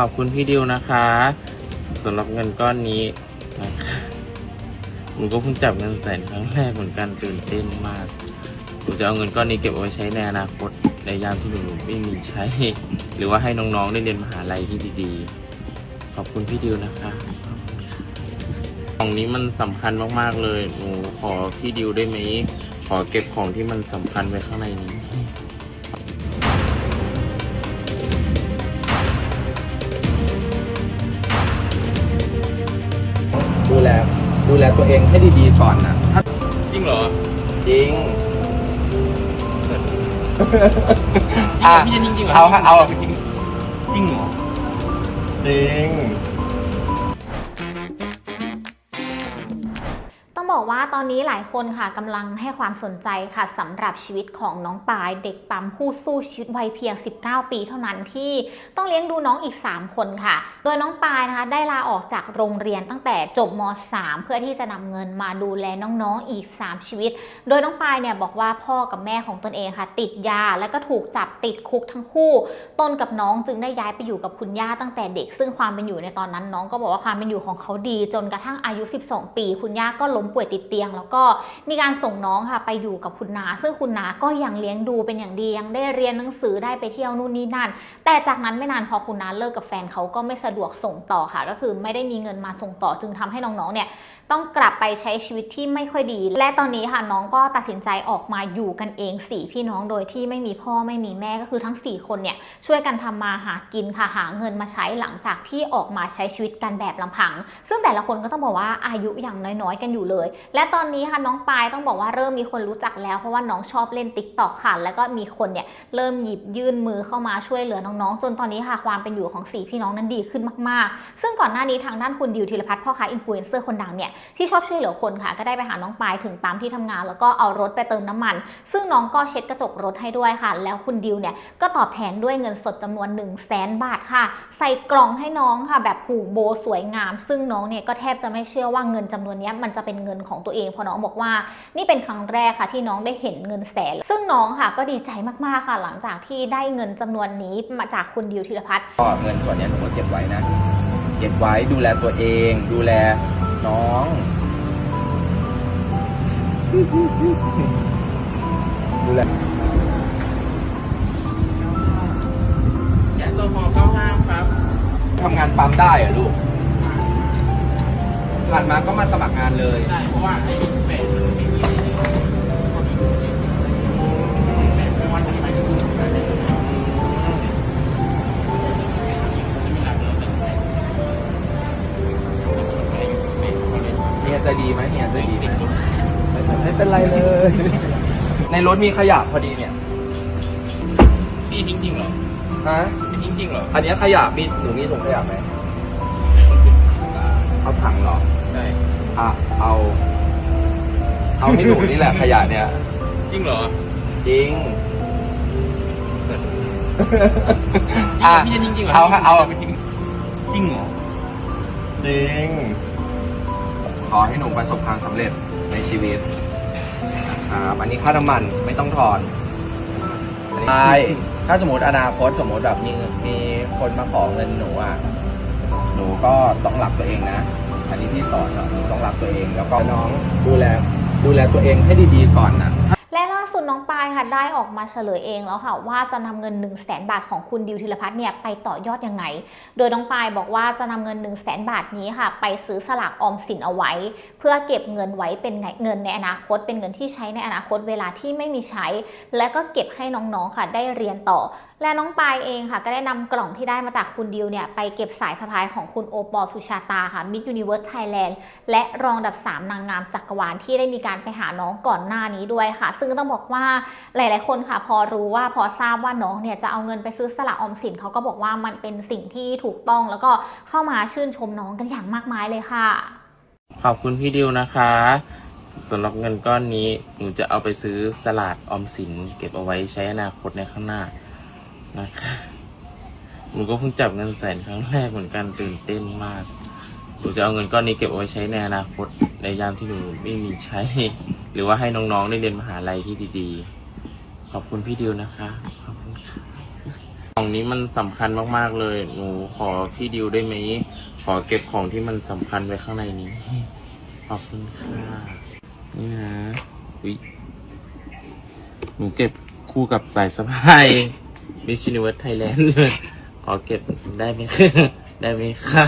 ขอบคุณพี่ดิวนะคะสำหรับเงินก้อนนี้นะคะหนูก็เพิ่งจับเงินแสนครั้งแรกเหมือนกันตื่นเต้นมากหนูจะเอาเงินก้อนนี้เก็บเอาไว้ใช้ในอนาคตในยามที่หนูไม่มีใช้ หรือว่าให้น้องๆได้เรียนมหาลัยที่ดีๆ ขอบคุณพี่ดิวนะคะขอบคุณค่ะของนี้มันสำคัญมากๆเลย หนูขอพี่ดิวได้ไหม ขอเก็บของที่มันสำคัญไว้ข้างในนี้ แลตัวเองให้ดีๆก่อนนะถ้าจริงเหรอจริงพี่จะจริงๆเหรอเอาเอาจริงจริงเหรอจริง บอกว่าตอนนี้หลายคนค่ะกำลังให้ความสนใจค่ะสำหรับชีวิตของน้องปาย เด็กปั๊มผู้สู้ชีวิตวัยเพียง 19 ปีเท่านั้นที่ต้องเลี้ยงดูน้องอีก 3 คนค่ะ โดยน้องปายนะคะได้ลาออกจากโรงเรียนตั้งแต่จบม .3 เพื่อที่จะนำเงินมาดูแลน้องๆอีก 3 ชีวิต โดยน้องปายเนี่ยบอกว่าพ่อกับแม่ของตนเองค่ะ ติดยาแล้วก็ถูกจับติดคุกทั้งคู่ ตนกับน้องจึงได้ย้ายไปอยู่กับคุณย่าตั้งแต่เด็ก ซึ่งความเป็นอยู่ในตอนนั้นน้องก็บอกว่าความเป็นอยู่ของเขาดี จนกระทั่งอายุ 12 ปี คุณย่าก็ล้มป่วยติดเตียง แล้วก็มีการส่งน้องค่ะไปอยู่กับคุณนาซึ่งคุณนาก็ยังเลี้ยงดูเป็นอย่างดียังได้เรียนหนังสือได้ไปเที่ยวนู่นนี่นั่น แต่จากนั้นไม่นานพอคุณนาเลิกกับแฟนเขาก็ไม่สะดวกส่งต่อค่ะ ก็คือไม่ได้มีเงินมาส่งต่อจึงทำให้น้องๆเนี่ย ต้องกลับไปใช้ชีวิตที่ไม่ค่อยดี และตอนนี้ค่ะน้องก็ตัดสินใจออกมาอยู่กันเอง4พี่น้องโดยที่ไม่มีพ่อไม่มีแม่ก็คือทั้ง 4 คนเนี่ยช่วยกันทำมาหากินค่ะหาเงินมาใช้หลังจากที่ออกมาใช้ชีวิตกันแบบลำพัง ซึ่งแต่ละคนก็ต้องบอกว่าอายุอย่างน้อยๆ กันอยู่เลย และตอนนี้ค่ะน้องปายต้องบอกว่าเริ่มมีคนรู้จักแล้วเพราะว่าน้องชอบเล่นติ๊กต็อกค่ะแล้วก็มีคนเนี่ยเริ่มหยิบยื่นมือเข้ามาช่วยเหลือน้องๆ จนตอนนี้ค่ะความเป็นอยู่ของสี่พี่น้องนั้นดีขึ้นมากๆ ซึ่งก่อนหน้านี้ทางด้านคุณดิวธีรพัฒน์พ่อค้าอินฟลูเอนเซอร์คนดังเนี่ยที่ชอบช่วยเหลือคนค่ะ ก็ได้ไปหาน้องปายถึงปั๊มที่ทำงาน แล้วก็เอารถไปเติมน้ำมัน ซึ่งน้องก็เช็ดกระจกรถให้ด้วยค่ะ แล้วคุณดิวเนี่ยก็ตอบแทนด้วยเงินสดจำนวน 1 0 0 0 0แสนบาทค่ะ ใส่กล่องให้น้องค่ะ แบบผูกโบสวยงาม ซึ่งน้องเนี่ยก็แทบจะไม่เชื่อว่าเงินจำนวนนี้มันจะเป็นเงินของตัวเองเพราะน้องบอกว่า นี่เป็นครั้งแรกค่ะที่น้องได้เห็นเงินแสน ซึ่งน้องค่ะก็ดีใจมากๆค่ะ หลังจากที่ได้เงินจำนวนนี้มาจากคุณดิวธีรพัฒน์ก็เงินส่วนนี้หนูก็เก็บไว้นะเก็บไว้ดูแลตัวเอง ดูแล น้องดูแลยาโซฮอล์95ครับทำงานปั๊มได้เหรอลูกผ่านมาก็มาสมัครงานเลย ได้ เพราะว่าไอ้แปะมันไม่มี ไม่เป็นไรเลย ในรถมีขยะพอดีเนี่ย พี่ทิ้งจริงเหรอฮะพี่ทิ้งจริงเหรอ อันเนี้ยขยะมีหนูมีถุงขยะไหมมันเป็นอ่าเอาถังเหรอได้อะ เอา เอาให้หนูนี่แหละขยะเนี่ย จริงเหรอ จริงอะพี่จะทิ้งจริงเหรอ เอาเอาไปทิ้งจริงเหรอ จริง ขอให้หนูประสบความสำเร็จในชีวิต อันนี้ค่าน้ำมันไม่ต้องถอนใช่ถ้าสมมติอนาคตสมมติแบบมีมีคนมาขอเงินหนูอะหนูก็ต้องรับตัวเองนะ อันนี้ที่สอนอะหนูต้องรับตัวเองแล้วก็น้องดูแลดูแลตัวเองให้ดีๆก่อนนะ และล่าสุดน้องปายค่ะได้ออกมาเฉลยเองแล้วค่ะว่าจะนำเงิน 1 0 0 0 0แบาทของคุณดิวธีรพัฒน์เนี่ยไปต่อยอดยังไง โดยน้องปายบอกว่าจะนำเงิน 1 0 0 0 0แบาทนี้ค่ะ ไปซื้อสลากออมสินเอาไว้ เพื่อเก็บเงินไว้เป็นเงินในอนาคต เป็นเงินที่ใช้ในอนาคตเวลาที่ไม่มีใช้ และก็เก็บให้น้องๆค่ะได้เรียนต่อ และน้องปายเองค่ะ ก็ได้นำกล่องที่ได้มาจากคุณดิวเนี่ยไปเก็บสายสะพายของคุณโอปอสุชาตาค่ะ Miss Universe Thailand และรองอันดับ 3 นางงามจักรวาลที่ได้มีการไปหาน้องก่อนหน้านี้ด้วยค่ะซึ่งต้องบอกว่าหลาย ๆ คนค่ะ พอรู้ว่าพอทราบว่าน้องเนี่ยจะเอาเงินไปซื้อสลากออมสินเขาก็บอกว่ามันเป็นสิ่งที่ถูกต้องแล้วก็เข้ามาชื่นชมน้องกันอย่างมากมายเลยค่ะ ขอบคุณพี่ดิวนะคะสำหรับเงินก้อนนี้หนูจะเอาไปซื้อสลากออมสิน เก็บเอาไว้ใช้อนาคตในข้างหน้านะคะหนูก็เพิ่งจับเงินแสนครั้งแรกเหมือนกันตื่นเต้นมากหนูจะเอาเงินก้อนนี้เก็บเอาไว้ใช้ในอนาคตในยามที่หนูไม่มีใช้ หรือว่าให้น้องๆได้เรียนมหาลัยที่ดีๆ ขอบคุณพี่ดิวนะคะ ขอบคุณค่ะกล่องนี้มันสำคัญมากๆเลย หนูขอพี่ดิวได้ไหม ขอเก็บของที่มันสำคัญไว้ข้างในนี้ ขอบคุณค่ะ นี่นะอุ๊ยหนูเก็บคู่กับสายสะพาย Miss Universe Thailand ขอเก็บได้ไหมได้ไหมคะ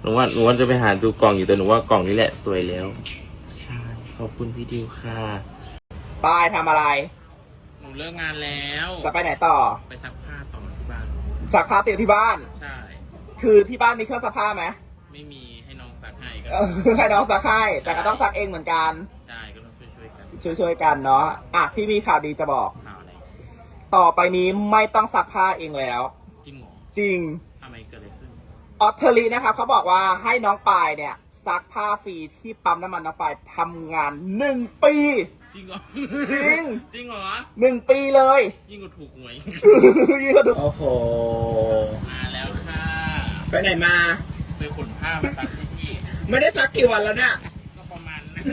หนูว่าหนูว่าจะไปหาดูกล่องอยู่แต่หนูว่ากล่องนี้แหละสวยแล้ว ขอบคุณพี่ดิวค่ะปายทำอะไร หนูเลิกงานแล้ว จะไปไหนต่อ ไปซักผ้าต่อที่บ้านซักผ้าเตียงที่บ้าน ใช่ คือที่บ้านมีเครื่องซักผ้าไหมไม่มีให้น้องซักให้ก็ เออให้น้องซักให้แต่ก็ต้องซักเองเหมือนกัน ใช่ ก็ต้องช่วยๆกันช่วยๆกันเนาะ อะ พี่มีข่าวดีจะบอก ข่าวอะไร ต่อไปนี้ไม่ต้องซักผ้าเองแล้ว จริงเหรอจริง ทำไมเกิดอะไรขึ้น ออสเทอรีนะครับเขาบอกว่าให้น้องปายเนี่ย ซักผ้าฟรีที่ปั๊มน้ำมันน้องปายทำงานหนึ่งปี จริงเหรอจริง จริงเหรอหนึ่งปีเลย ยิ่งกว่าถูกหวยยี่ก็ดูโอ้โห มาแล้วค่ะไปไหนมา ไปขนผ้ามาซักให้พี่ไม่ได้ซักกี่วันแล้วเนี่ยก็ประมาณนั้น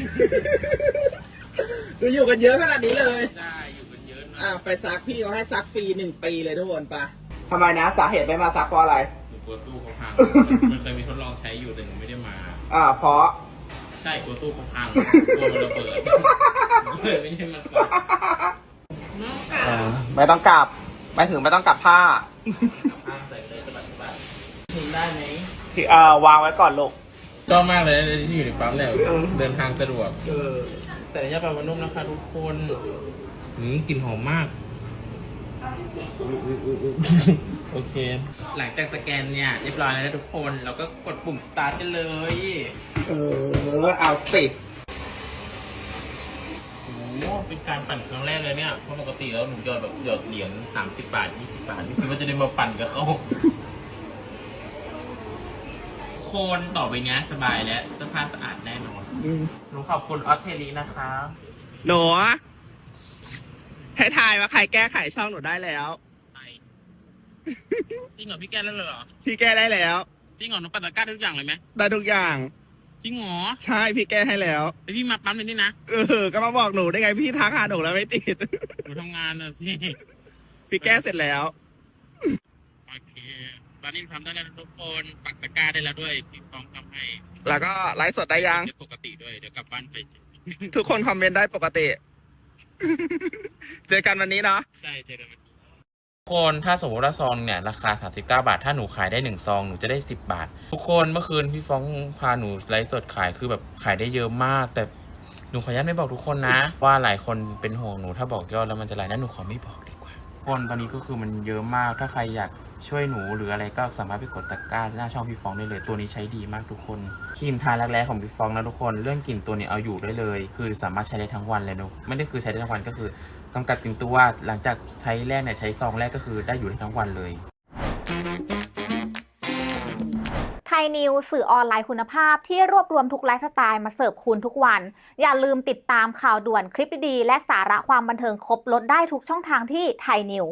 ดูอยู่กันเยอะขนาดนี้เลย ได้อยู่กันเยอะหนะอะไปซักพี่เขาให้ซักฟรีหนึ่งปีเลยทุกคนปะทำไมนะ สาเหตุไม่มาซักเพราะอะไรหนูกลัวตู้เขาพังมันเคยมีทดลองใช้อยู่แต่หนูไม่ได้มา อ่าเพราะ ใช่กลัวตู้เขาพังกลัวมันระเบิดหนูเลยไม่ได้มาซักน้องค่ะไม่ต้องกลับไม่ถึงไม่ต้องกลับผ้าผ้าใส่เลยสบายสบายทิ้งได้ไหมที่อ่าวางไว้ก่อนลูกชอบมากเลยที่อยู่ในปั๊มเนี่ยเออเดินทางสะดวกเออใส่ยาปลาบานุ่มนะคะทุกคนอืมกลิ่นหอมมาก โอเค หลังจากสแกนเนี่ยเรียบร้อยแล้วนะทุกคน เราก็กดปุ่ม start กันเลย เออ เอาสิโอ้โหเป็นการปั่นครั้งแรกเลยเนี่ย เพราะปกติแล้วหนูหยอดแบบหยอดเหรียญสามสิบบาทยี่สิบาทไม่คิดว่าจะได้มาปั่นกับเขา โคนต่อไปเนี้ยสบายแล้วเสื้อผ้าสะอาดแน่นอนหนูขอบคุณออสเทรลีนะคะ หนู ให้ทายว่าใครแก้ไขช่องหนูได้แล้ว ไปจริงเหรอพี่แก้แล้วเลยเหรอพี่แก้ได้แล้ว จริงเหรอหนูปัดตะกร้าได้ทุกอย่างเลยไหมได้ทุกอย่าง จริงเหรอใช่พี่แก้ให้แล้วไอพี่มาปั๊มเลยนี่นะเออ ก็มาบอกหนูได้ไงพี่ทักหาหนูแล้วไม่ติด หนูทำงานนะสิพี่แก้เสร็จแล้ว โอเคตอนนี้ทำได้แล้วทุกคนปักตะกร้าได้แล้วด้วยพี่ฟองทำให้แล้วก็ไลฟ์สดได้ยังได้ปกติด้วยเดี๋ยวกลับบ้านไปเจอทุกคนคอมเมนต์ได้ปกติ เจอกันวันนี้เนาะ ใช่เจอกันวันนี้คนถ้าสมมติว่าซองเนี่ยราคา 39 บาท ถ้าหนูขายได้หนึ่งซองหนูจะได้ 10 บาท ทุกคนเมื่อคืนพี่ฟ้องพาหนูไลฟ์สดขายคือแบบขายได้เยอะมาก แต่หนูขออนุญาตไม่บอกทุกคนนะ ว่าหลายคนเป็นห่วงหนูถ้าบอกยอดแล้วมันจะไรนะหนูขอไม่บอกดีกว่าคนตอนนี้ก็คือมันเยอะมากถ้าใครอยาก ช่วยหนูหรืออะไรก็สามารถไปกดตะกร้าหน้าช่องพี่ฟองได้เลย ตัวนี้ใช้ดีมากทุกคนครีมทารักแร้ของพี่ฟองนะทุกคนเรื่องกลิ่นตัวนี้เอาอยู่ได้เลย คือสามารถใช้ได้ทั้งวันเลยนอะไม่ได้คือใช้ได้ทั้งวันก็คือจำกัดกลิ่นตัวหลังจากใช้แรกเนี่ยใช้ซองแรกก็คือได้อยู่ได้ทั้งวันเลยไทยนิวสื่อออนไลน์คุณภาพที่รวบรวมทุกไลฟ์สไตล์มาเสิร์ฟคุณทุกวัน อย่าลืมติดตามข่าวด่วนคลิปดี และสาระความบันเทิงครบลดได้ทุกช่องทางที่ไทยนิว